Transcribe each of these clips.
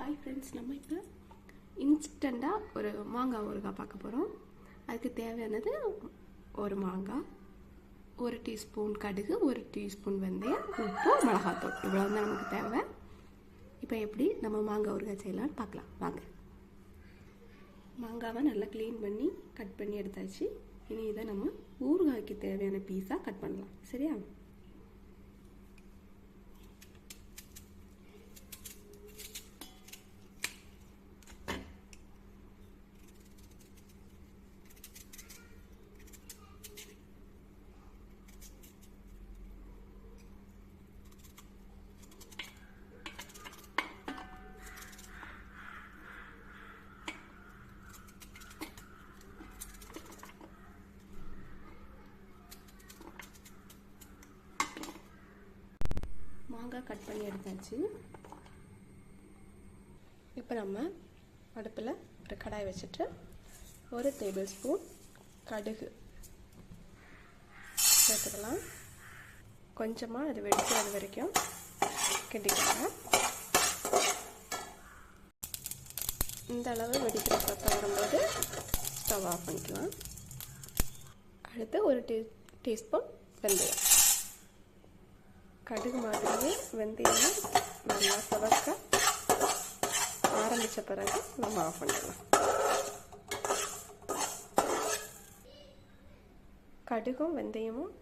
Hi friends நம்ம இப்போ இன்ஸ்டண்ட்டாக ஒரு மாங்காய் ஊறுகாய் பார்க்க போகிறோம் அதுக்கு தேவையானது ஒரு மாங்காய் ஒரு டீஸ்பூன் கடுகு ஒரு டீஸ்பூன் வெந்தயம் உப்பு மிளகாத்தூள். இவ்வளோ தான் நமக்கு தேவை. இப்போ எப்படி நம்ம மாங்காய் ஊறுகாய் செய்யலாம்னு பார்க்கலாம். வாங்க. மாங்காவை நல்லா க்ளீன் பண்ணி கட் பண்ணி எடுத்தாச்சு. இனி இதை நம்ம ஊறுகாய்க்கு தேவையான பீஸாக கட் பண்ணலாம். சரியா? மாங்காய் கட் பண்ணி எடுத்தாச்சு. இப்போ நம்ம அடுப்பில் ஒரு கடாய் வச்சுட்டு ஒரு டேபிள் ஸ்பூன் கடுகு சேர்த்துக்கலாம். கொஞ்சமாக அது வெடிக்கிறது வரைக்கும் கிண்டிக்கோங்க. இந்த அளவு வெடிக்கிற சத்தம் வரும்போது ஸ்டவ் ஆஃப் பண்ணிக்கலாம். அடுத்து ஒரு டீ டீஸ்பூன் வெந்தயம். கடுகு மாதிரியே வெந்தயம் நல்லா செவக்க ஆரம்பித்த பிறகு நம்ம ஆஃப் பண்ணிடலாம். கடுகும் வெந்தயமும்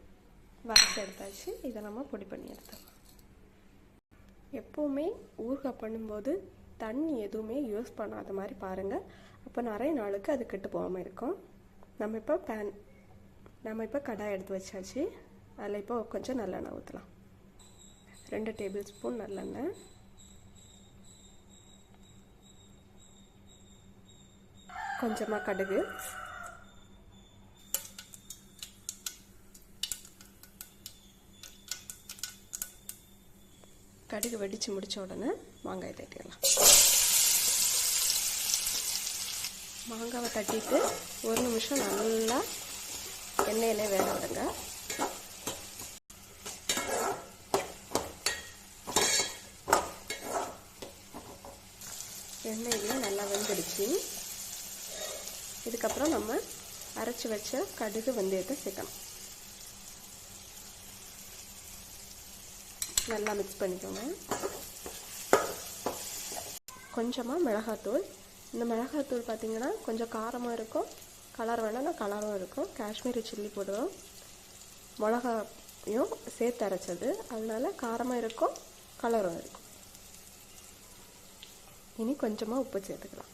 வறுத்து எடுத்தாச்சு. இதை நம்ம பொடி பண்ணி எடுத்துடலாம். எப்போவுமே ஊறுகாய் பண்ணும்போது தண்ணி எதுவுமே யூஸ் பண்ணாத மாதிரி பாருங்கள் அப்போ நிறைய நாளுக்கு அது கெட்டு போகாமல் இருக்கும். நம்ம இப்போ பேன் நம்ம இப்போ கடாய் எடுத்து வச்சாச்சு. அதில் இப்போ கொஞ்சம் நல்லெண்ணெய் ஊற்றலாம் ரெண்டு டேபிள் ஸ்பூன் நல்லெண்ணெய். கொஞ்சமாக கடுகு. கடுகு வெடித்து முடித்த உடனே மாங்காய் தட்டிடலாம். மாங்காவை தட்டிட்டு ஒரு நிமிஷம் நல்லா எண்ணெயிலே வேக விடுங்க. எண்ணெயிலையும் நல்லா வெந்துடுச்சு. இதுக்கப்புறம் நம்ம அரைச்சி வச்ச கடுகு வெந்தயத்தை சேர்க்கணும். நல்லா மிக்ஸ் பண்ணிக்கோங்க. கொஞ்சமாக மிளகாத்தூள். இந்த மிளகாத்தூள் பார்த்திங்கன்னா கொஞ்சம் காரமாக இருக்கும். கலர் வேணால் கலரும் இருக்கும். காஷ்மீரி சில்லி போடுவோம் மிளகாயும் சேர்த்து அரைச்சது. அதனால காரமாக இருக்கும் கலரும் இருக்கும். இனி கொஞ்சமாக உப்பு சேர்த்துக்கலாம்.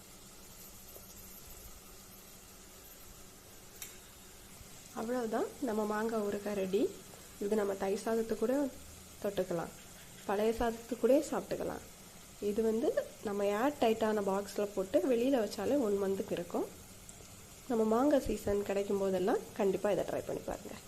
அவ்வளோதான் நம்ம மாங்காய் ஊறுகாய் ரெடி இது நம்ம தை சாதத்து கூட தொட்டுக்கலாம். பழைய சாதத்து கூட சாப்பிட்டுக்கலாம். இது வந்து நம்ம ஏர் டைட்டான பாக்ஸில் போட்டு வெளியில் வச்சாலே ஒன் மந்த்துக்கு இருக்கும். நம்ம மாங்காய் சீசன் கிடைக்கும் போதெல்லாம் கண்டிப்பாக இதை ட்ரை பண்ணி பாருங்கள்